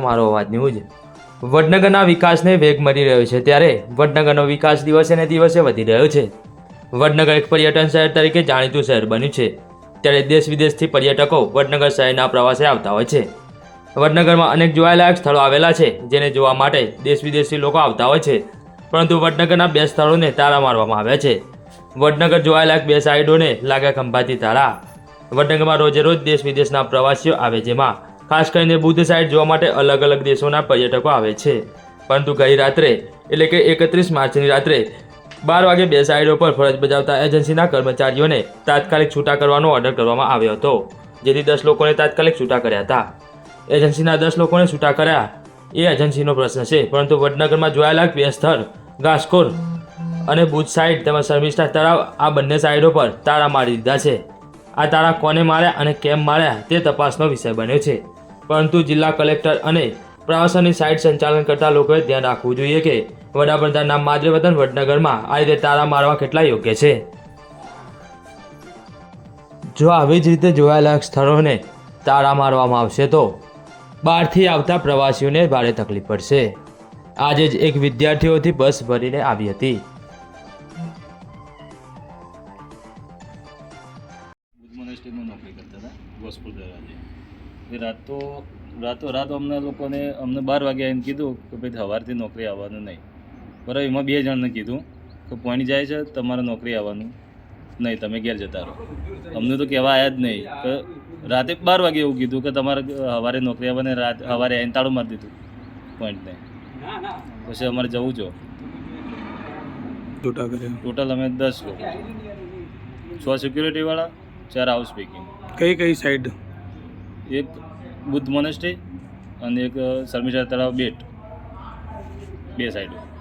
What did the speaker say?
મારો અવાજ ન્યૂઝ વડનગરના વિકાસને વેગ મળી રહ્યો છે ત્યારે વડનગરનો વિકાસ દિવસે ને દિવસે વધી રહ્યો છે. વડનગર એક પર્યટન શહેર તરીકે જાણીતું શહેર બન્યું છે. ત્યારે દેશ વિદેશથી પર્યટકો વડનગર શહેરના પ્રવાસે આવતા હોય છે. વડનગરમાં અનેક જોવાલાયક સ્થળો આવેલા છે, જેને જોવા માટે દેશ વિદેશથી લોકો આવતા હોય છે. પરંતુ વડનગરના બે સ્થળોને તારા મારવામાં આવ્યા છે. વડનગર જોવાલાયક બે સાઈડોને લાગ્યા ખંભાતી તાળા વડનગરમાં રોજે રોજ દેશ વિદેશના પ્રવાસીઓ આવે, જેમાં ખાસ કરીને બુદ્ધ સાઇડ જોવા માટે અલગ અલગ દેશોના પર્યટકો આવે છે. પરંતુ ગઈ રાત્રે, એટલે કે એકત્રીસ માર્ચની રાત્રે, બાર વાગે બે સાઇડો પર ફરજ બજાવતા એજન્સીના કર્મચારીઓને તાત્કાલિક છૂટા કરવાનો ઓર્ડર કરવામાં આવ્યો હતો, જેથી દસ લોકોને તાત્કાલિક છૂટા કર્યા હતા. એજન્સીના દસ લોકોને છૂટા કર્યા, એ એજન્સીનો પ્રશ્ન છે, પરંતુ વડનગરમાં જોયેલા વ્યસ્થળ સ્થળ ઘાસકોર અને ભુજ સાઇડ તેમજ શર્મિષ્ઠા તળાવ આ બંને સાઇડો પર તાળા મારી દીધા છે. આ તાળા કોને માર્યા અને કેમ માર્યા તે તપાસનો વિષય બન્યો છે. પરંતુ જિલ્લા કલેક્ટર અને પ્રવાસનની સાઇટ સંચાલન કરતા લોકોએ ધ્યાન રાખવું જોઈએ કે વડાપ્રધાનના માદરેવતન વડનગરમાં આ રીતે તારા મારવા કેટલા યોગ્ય છે. જો આવી જ રીતે જોવાયેલા સ્થળોને તારા મારવામાં આવશે તો બહારથી આવતા પ્રવાસીઓને ભારે તકલીફ પડશે. આજે જ એક વિદ્યાર્થીઓથી બસ ભરીને આવી હતી. નોકરી કરતા હતા. રાત તો રાતો રાત અમને લોકોને અમને બાર વાગે આવીને કીધું કે ભાઈ સવારથી નોકરી આવવાનું નહીં. બરાબર એમાં બે જણને કીધું કે પોણી જાય છે તમારે નોકરી આવવાનું નહીં તમે ઘેર જતા રહો. અમને તો કહેવા આવ્યા જ નહીં કે રાતે બાર વાગે એવું કીધું કે તમારે સવારે નોકરી આવવાની રાત સવારે આવીને તાળું મારી દીધું પોઈન્ટને. પછી અમારે જવું છો ટોટલ અમે દસ લોકો. છ સિક્યુરિટીવાળા ચાર હાઉસ સ્પીકિંગ કઈ કઈ સાઈડ એક બુદ્ધ મોનેસ્ટ્રી અને એક શર્મિષ્ઠા તળાવ બેટ. બે સાઈડ.